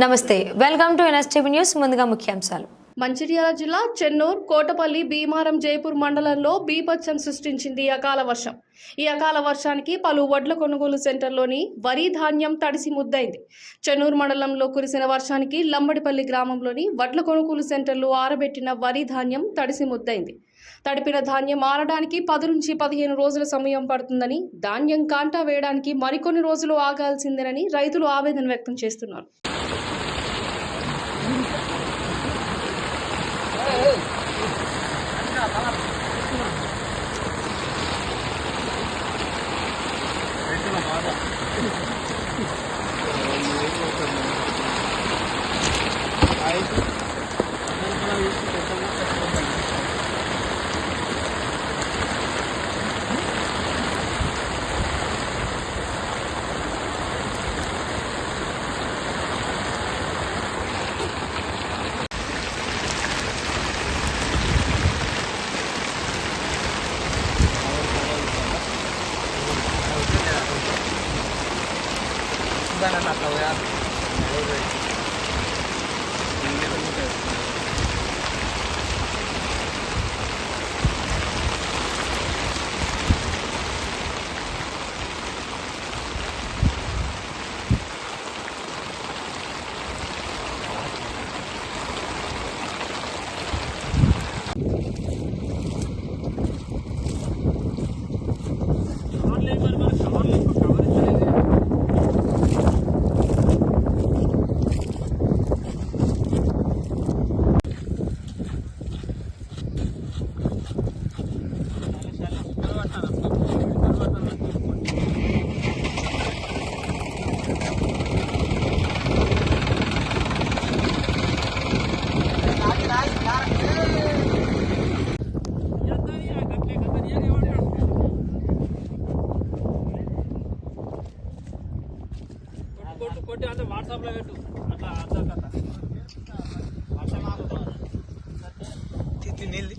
నమస్తే welcome to NSTV news ముందుగా ముఖ్యాంశాలు. మంచిర్యాల జిల్లా చెన్నూర్ కోటపల్లి భీమారం జైపూర్ మండలంలో బీభత్సం సృష్టించింది అకాల వర్షం. ఈ అకాల వర్షానికి పలు వడ్ల కొనుగోలు సెంటర్లోని వరి ధాన్యం తడిసి ముద్దైంది. చెన్నూరు మండలంలో కురిసిన వర్షానికి లంబడిపల్లి గ్రామంలోని వడ్ల కొనుగోలు సెంటర్లు ఆరబెట్టిన వరి ధాన్యం తడిసి ముద్దైంది. తడిపిన ధాన్యం ఆరడానికి పది నుంచి పదిహేను రోజుల సమయం పడుతుందని ధాన్యం కాంటా వేయడానికి మరికొన్ని రోజులు ఆగాల్సిందేనని రైతులు ఆవేదన వ్యక్తం చేస్తున్నారు. I. ba natataw yan? Over. Hindi na కొట్టి అంత వాట్సాప్లో పెట్టు. అట్లా అట్లా కథ వాట్సాప్ నీళ్ళు